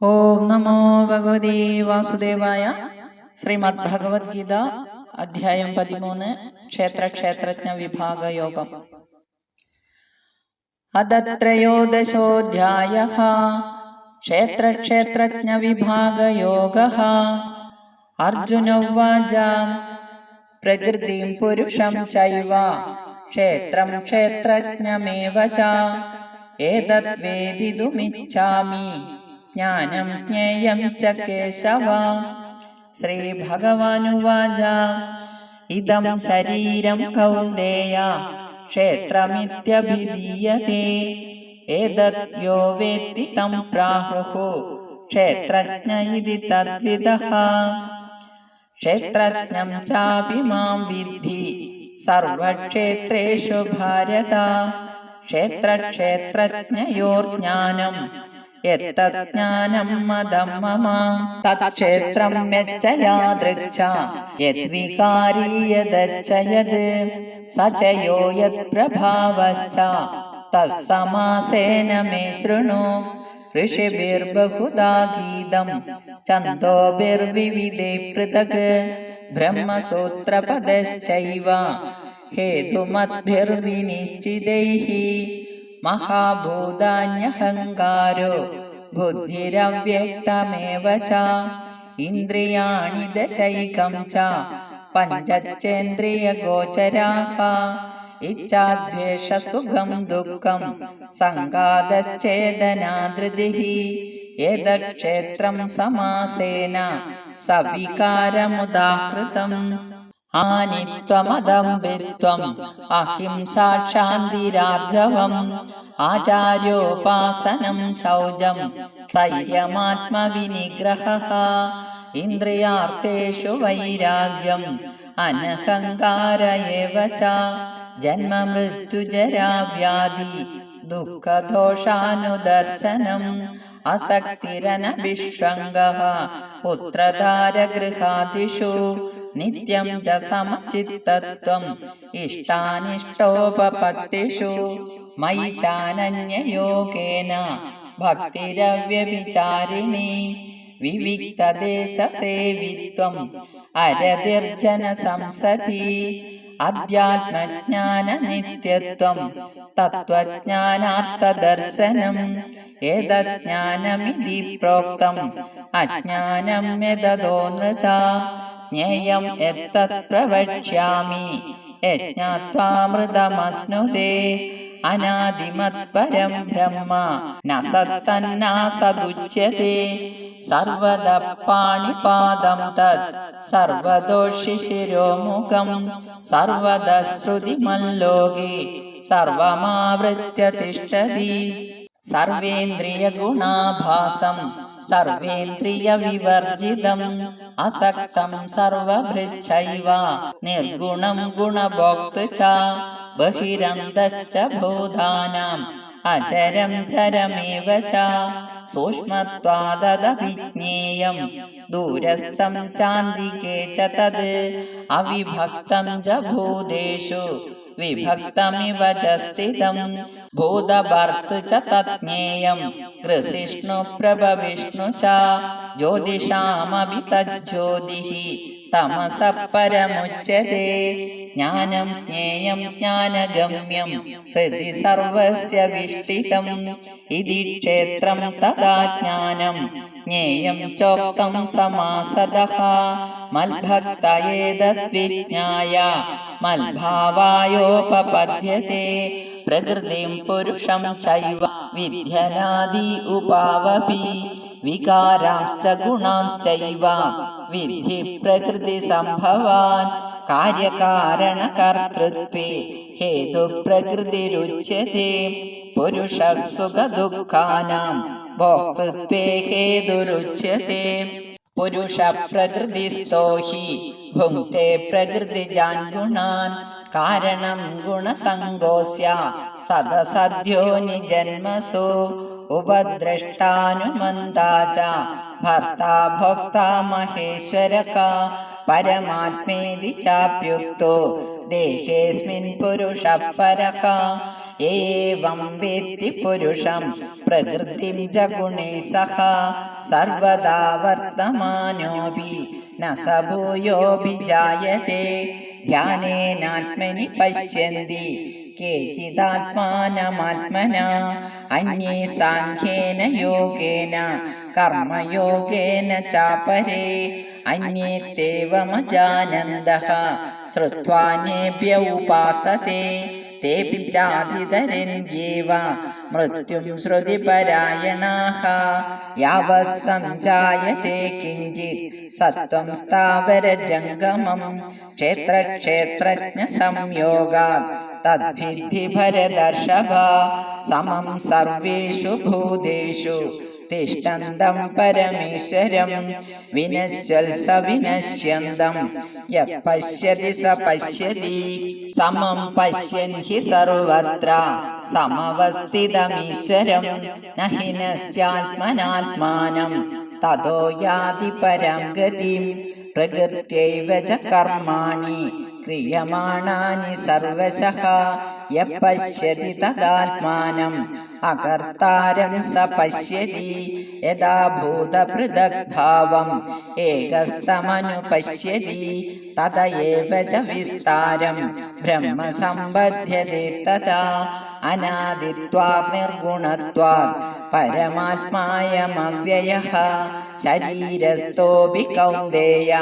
ഓം നമോ ഭഗവതി വാസുദേവായ ശ്രീമദ് ഭഗവത്ഗീത അധ്യായം പതിമൂന്ന് ക്ഷേത്ര ക്ഷേത്രജ്ഞ വിഭാഗ യോഗം അദത്രയോദശോധ്യായ ക്ഷേത്ര ക്ഷേത്രജ്ഞ വിഭാഗ യോഗ അർജുന ഉവാച പ്രകൃതിം പുരുഷം ചൈവ ക്ഷേത്രം ക്ഷേത്രജ്ഞമേവ ച ഏതത് ജ്ഞാനം ജ്ഞേയം ച കേശവ ശ്രീഭഗവാനുവാച ഇതം ശരീരം കൗന്ദേയ ക്ഷേത്രമിത്യഭിധീയത്തെ ഏതത് യോ വേത്തി തം പ്രാഹുഃ ക്ഷേത്രജ്ഞ ഇതി തദ്വിദഃ ക്ഷേത്രജ്ഞം ചാപി മാം വിദ്ധി സർവക്ഷേത്രേഷു ഭാരത ക്ഷേത്രക്ഷേത്രജ്ഞയോർജ്ഞാനം യത്തജ്ഞാനം മദം മമ തത്ക്ഷേത്രം യച്ചയാദൃച്ഛ യദ്വികാരീയതച്ചയത് സചയോ യത്പ്രഭാവശ്ച. തത്സമാസേന മേ ശൃണു. ഋഷിഭിർബഹുധാ ഗീതം. ഛന്ദോഭിർവിവിധേ പൃഥക്. ബ്രഹ്മസൂത്രപദശ്ചൈവ. ഹേതുമദ്ഭിർവിനിശ്ചിതൈः മഹാഭൂതാന്യഹങ്കാരോ ബുദ്ധിരവ്യക്തമേവ ച. ഇന്ദ്രിയാണി ദശൈകം ച. പഞ്ചചേന്ദ്രിയഗോചരാഹ ഇച്ഛാദ്വേഷസുഖം ദുഃഖം സംഘാതശ്ചേതനാധൃതിഃ ഏതക്ഷേത്രം സമാസേന സവികാരമുദാഹൃതം. ആനിത്വമദംബിത്വം അഹിംസാക്ഷാന്തിരാർജവം ആചാര്യോപാസനം ശൗചം സ്ഥൈര്യമാത്മവിനിഗ്രഹ ഇന്ദ്രിയാർത്ഥേഷു വൈരാഗ്യം അനഹങ്കാര ജന്മമൃത്യുജരാവ്യാധി ദുഃഖദോഷാനുദർശനം അസക്തിരനഭിഷംഗ പുത്രധാരഗൃഹാദിഷു നിത്യം ച സമചിത്തത്വം ഇഷ്ടാനിഷ്ടോപപത്തിഷു മയി ചാനന്യയോഗേന ഭക്തിരവ്യഭിചാരിണി വിവിക്തദേശസേവിത്വം അരതിർജന സംസതി അധ്യാത്മജ്ഞാന നിത്യത്വം തത്വജ്ഞാനാർത്ഥദർശനം ഏതജ്ഞാനമിതി പ്രോക്തം അജ്ഞാനം യതതോ നൃത ज्ञेयं यत्तत् प्रवक्ष्यामि यज्ञात्वामृतमश्नुते अनादिमत्परं ब्रह्म न सत्तन्नासदुच्यते सर्वतः पाणिपादं तत् सर्वदोषिशिरोमुखं सर्वतः श्रुतिमल्लोके सर्वमावृत्य तिष्ठति സർവേന്ദ്രിയ വിവർജിതം അസക്തം സർവഭൃച്ഛൈവ. നിർഗുണം ഗുണഭോക്തൃ ച ബഹിരന്തശ്ച ഭൂതാനാം. അചരം ചരമേവ ച സൂക്ഷ്മത്വാദതവിജ്ഞേയം ദൂരസ്ഥം ചാന്തികേ ച തത് അവിഭക്തം ച വിഭക്തമിവ ച സ്ഥിതം ഭൂതഭർത്ത് ച തജ്ഞേയം ഗൃസിഷ്ണു പ്രഭവിഷ്ണു ച ജ്യോതിഷാമപി തജ്ജ്യോതിഃ തമസ പരമുച്യതേ ജ്ഞാനം ജ്ഞേയം ജ്ഞാനഗമ്യം. ഹൃദി സർവസ്യ വിഷ്ഠിതം ഇതി ക്ഷേത്രം തഥാ ജ്ഞാനം. ജ്ഞേയം ചോക്തം സമാസദഃ. മൽഭക്തയേതദ്വിജ്ഞായ. മൽഭാവായോപപദ്യത്തെ പ്രകൃതിം പുരുഷം ചൈവ. വിദ്യനാദി ഉപാവപി. വികാരാംശ്ച ഗുണാംശ്ചൈവ. വിധി പ്രകൃതി സംഭവാൻ. കാര്യകാരണകർത്തൃത്വേ ഹേതുപ്രകൃതിരുച്യതേ പുരുഷസുഖദുഃഖാനാം ഭോക്തൃത്വേ ഹേതുരുച്യതേ. പുരുഷപ്രകൃതിസ്തോ ഹി ഭുങ്ക്തേ പ്രകൃതിജാൻ ഗുണാൻ കാരണം ഗുണസംഗോസ്യ സദസദ്യോനി ജന്മസു ഉപദ്രഷ്ടാനുമന്താ ച ഭോക്ത മഹേശ്വരക പരമാത്മേതി ചാപ്യുക്തോ. ദേഹേസ്മിൻ പുരുഷ പരഹ. ഏവം വേത്തി പുരുഷം പ്രകൃതിം ച ഗുണേ സഹ. സർവദാ വർത്തമാനോപി ന സഭൂയോപി ജായതേ ധ്യാനേനാത്മനി പശ്യന്തി. ചിതാത്മാനമാത്മന അന്യേ സാഖ്യേന യോഗേന കർമ്മയോഗേന ചാപരേ അന്യേത്തേവമജാനന്ദഃ ശ്രുത്വാനേഭ്യ ഉപാസത്തെ തേപി ചാധിതരന്യേവ മൃത്യും ശ്രുതിപരായണാഹ യാവത് സംജായത്തെ കിഞ്ചിത് സത്വം സ്ഥാവര ജംഗമം ക്ഷേത്രക്ഷേത്രജ്ഞ സംയോഗാത് തദ്വിദ്ധി ഭരതർഷഭ സമം സർവേഷു ഭൂതേഷു. തിഷ്ടന്തം പരമേശ്വരം. വിനശ്യൽ സ വിനശ്യന്തം. യ പശ്യതി സ പശ്യതി. സമം പശ്യൻ ഹി സർവത്ര. സമവസ്ഥിതമീശ്വരം. നഹിനസ്ത്യാത്മനാത്മാനം തതോ യാതി പരം ഗതിം. പ്രകൃത്യൈവ ച കർമാണി. ക്രിയമാണാനി സർവശഃ. യശ്യതി തദാത്മാനം. അകർത്താരം സ പശ്യതി. യഥാ ഭൂതപൃഥഗ്ഭാവം ഏകസ്തമനു പശ്യതി. തതയേവ ച വിസ്താരം. ബ്രഹ്മ സംബധ്യത്തെ തഥാ അനാദിത്വാഗ്നിർഗുണത്വാത് പരമാത്മായമവ്യയ. ശരീരസ്ഥോപി കൗന്ദേയ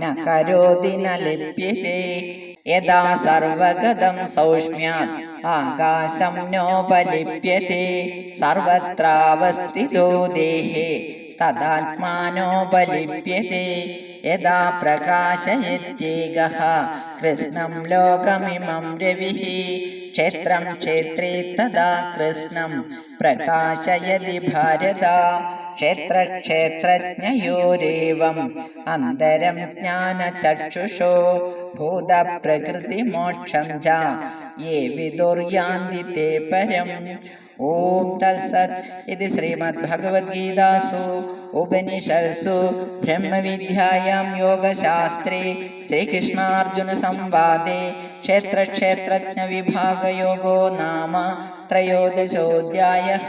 न करोति न लिप्यते यदा सर्वगतं सौक्ष्म्यात् आकाशं नोपलिप्यते सर्वत्रावस्थितो देहे तदात्मानोपलिप्यते यदा प्रकाशयत्येकः कृष्णं लोकमिमं रविः क्षेत्रं क्षेत्रे तदा कृष्णं प्रकाशयति भारत क्षेत्रक्षेत्रज्ञयोरेवम् अन्तरं ज्ञानचक्षुषो भूतप्रकृतिमोक्षं च ये विदुर्यान्ति ते परम् ॐ तत्सत् इति श्रीमद्भगवद्गीतासु उपनिषत्सु ब्रह्मविद्यायां योगशास्त्रे श्रीकृष्णार्जुनसंवादे क्षेत्रक्षेत्रज्ञविभागयोगो नाम त्रयोदशोऽध्यायः